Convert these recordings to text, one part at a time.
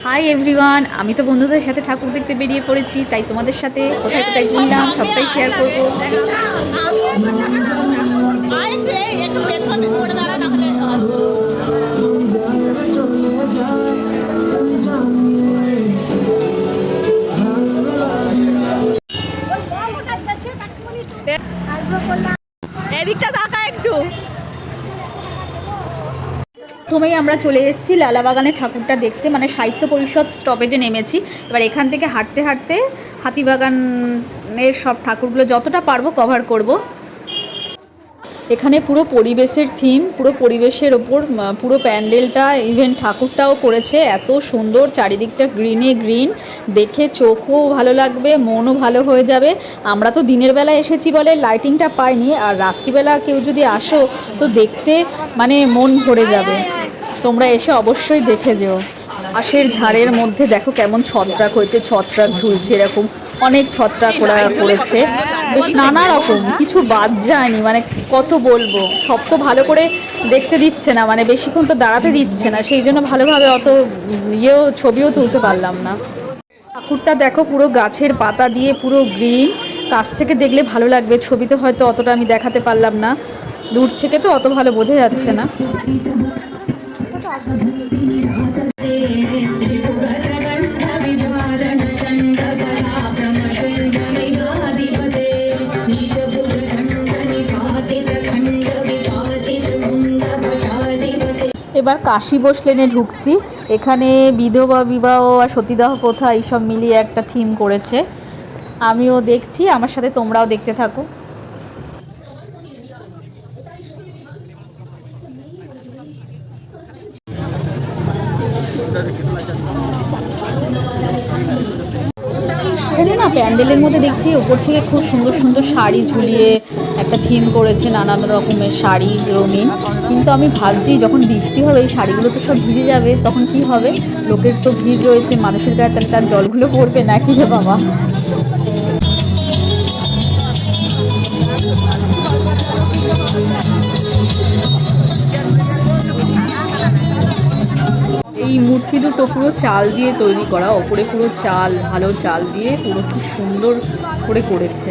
Hi everyone আমি তো বন্ধুদের সাথে ঠাকুর দেখতে বেরিয়ে পড়েছি, তাই তোমাদের সাথে কোথায় কোথায় ঘুরলাম, সবটাই শেয়ার করব। এদিকটা একটু। প্রথমেই আমরা চলে এসেছি লালাবাগানে ঠাকুরটা দেখতে মানে সাহিত্য পরিষদ স্টপেজে নেমেছি। এবার এখান থেকে হাঁটতে হাঁটতে হাতিবাগানের সব ঠাকুরগুলো যতটা পারব কভার করব। এখানে পুরো পরিবেশের থিম পুরো পরিবেশের ওপর পুরো প্যান্ডেলটা ইভেন ঠাকুরটাও করেছে। এত সুন্দর, চারিদিকটা গ্রিনে গ্রিন দেখে চোখও ভালো লাগবে, মনও ভালো হয়ে যাবে। আমরা তো দিনের বেলা এসেছি বলে লাইটিংটা পাইনি, আর রাত্রিবেলা কেউ যদি আসো, তো দেখতে মানে মন ভরে যাবে। তোমরা এসে অবশ্যই দেখে যেও। আশের ঝাড়ের মধ্যে দেখো কেমন ছত্রাক হয়েছে, ছত্রাক ঝুলছে এরকম। অনেক ছত্রাক ওরা করেছে। বেশ নানা রকম, কিছু বাদ যায়নি। মানে কত বলব, সব তো ভালো করে দেখতে দিচ্ছে না। মানে বেশিক্ষণ তো দাঁড়াতে দিচ্ছে না। সেই জন্য ভালোভাবে অত ইয়েও, ছবিও তুলতে পারলাম না। ঠাকুরটা দেখো পুরো গাছের পাতা দিয়ে পুরো গ্রিন। কাছ থেকে দেখলে ভালো লাগবে। ছবিতে হয়তো অতটা আমি দেখাতে পারলাম না। দূর থেকে তো অত ভালো বোঝা যাচ্ছে না। এবার কাশী বসলেনে ঢুকছি। এখানে বিধবা, বিবাহ আর সতীদাহ প্রথা এইসব মিলিয়ে একটা থিম করেছে। আমিও দেখছি, আমার সাথে তোমরাও দেখতে থাকো এখানে না প্যান্ডেলের মধ্যে দেখছি ওপর থেকে খুব সুন্দর সুন্দর শাড়ি ঝুলিয়ে একটা থিম করেছে নানান রকমের শাড়ি, রঙিন। কিন্তু আমি ভাবছি যখন বৃষ্টি হবে, এই শাড়িগুলো তো সব ভিজে যাবে, তখন কি হবে? লোকের তো ভিড় রয়েছে, মানুষের গায়ে তাহলে তার জলগুলো পড়বে না কি বাবা? এই মূর্তি দুটো পুরো চাল দিয়ে তৈরি করা, ওপরে পুরো চাল, ভালো চাল দিয়ে পুরো কি সুন্দর করে করেছে।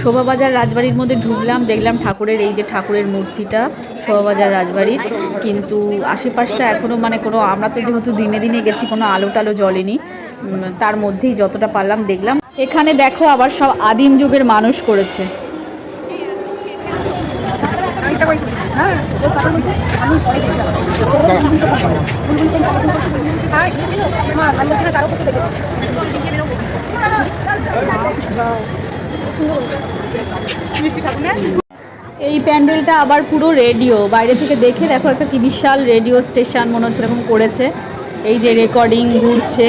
শোভাবাজার রাজবাড়ির মধ্যে ঢুকলাম, দেখলাম ঠাকুরের, এই যে ঠাকুরের মূর্তিটা শোভাবাজার রাজবাড়ির, কিন্তু আশেপাশটা এখনও মানে কোনো, আমরা তো যেহেতু দিনে দিনে গেছি, কোনো আলো টালো জ্বলেনি তার মধ্যেই যতটা পারলাম দেখলাম। এখানে দেখো আবার সব আদিম যুগের মানুষ করেছে। এই প্যান্ডেলটা আবার পুরো রেডিও। বাইরে থেকে দেখে দেখো একটা কি বিশাল রেডিও স্টেশন মনে হচ্ছে এরকম করেছে। এই যে রেকর্ডিং ঘুরছে।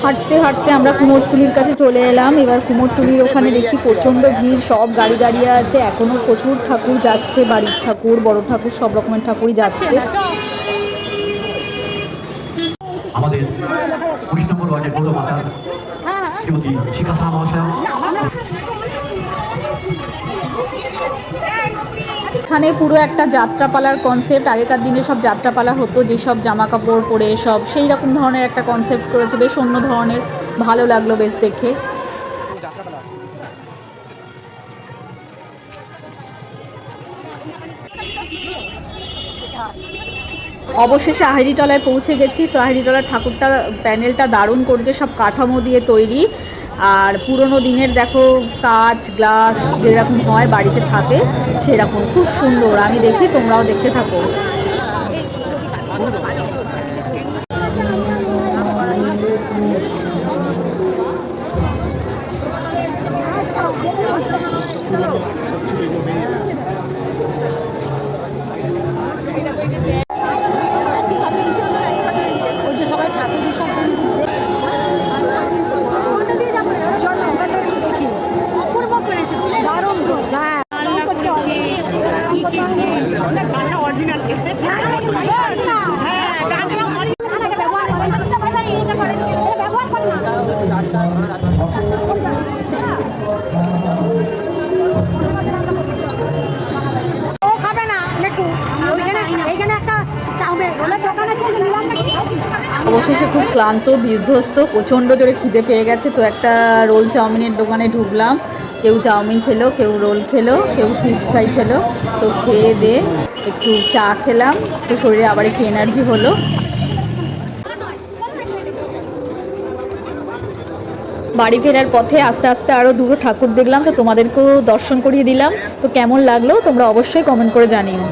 হাঁটতে হাঁটতে আমরা কুমোরতুলির কাছে চলে এলাম। এবার কুমোরতুলির ওখানে দেখছি প্রচণ্ড ভিড় সব গাড়ি দাঁড়িয়ে আছে। এখনও প্রচুর ঠাকুর যাচ্ছে বাড়ির ঠাকুর বড় ঠাকুর সব রকমের ঠাকুরই যাচ্ছে। আমাদের উনিশ নম্বর ওয়ার্ডের গৌরব মাতা শ্রীমতী শিখা মহাশয়। এখানে পুরো একটা যাত্রাপালার কনসেপ্ট আগেকার দিনে সব যাত্রাপালা হতো, যেসব জামা কাপড় পরে সব সেই রকম ধরনের একটা কনসেপ্ট করেছে। বেশ অন্য ধরনের, ভালো লাগল বেশ দেখে। অবশেষে আহেরিটলায় পৌঁছে গেছি। তো আহেরিটলার ঠাকুরটা প্যান্ডেলটা দারুণ করেছে, সব কাঠামো দিয়ে তৈরি। আর পুরনো দিনের দেখো কাঁচ গ্লাস যেরকম হয় বাড়িতে থাকে, সেরকম। খুব সুন্দর। আমি দেখি, তোমরাও দেখতে থাকো। ও অবশেষে খুব ক্লান্ত, বিধ্বস্ত, প্রচণ্ড জোরে খিদে পেয়ে গেছে। তো একটা রোল চাউমিনের দোকানে ঢুকলাম। কেউ চাউমিন খেলো, কেউ রোল খেলো, কেউ ফিশ ফ্রাই খেলো। তো খেয়ে দিয়ে একটু চা খেলাম। তো শরীরে আবার একটু এনার্জি হলো। বাড়ি ফেরার পথে আস্তে আস্তে আরও দুটো ঠাকুর দেখলাম। তো তোমাদেরকেও দর্শন করিয়ে দিলাম। তো কেমন লাগল? তোমরা অবশ্যই কমেন্ট করে জানিও।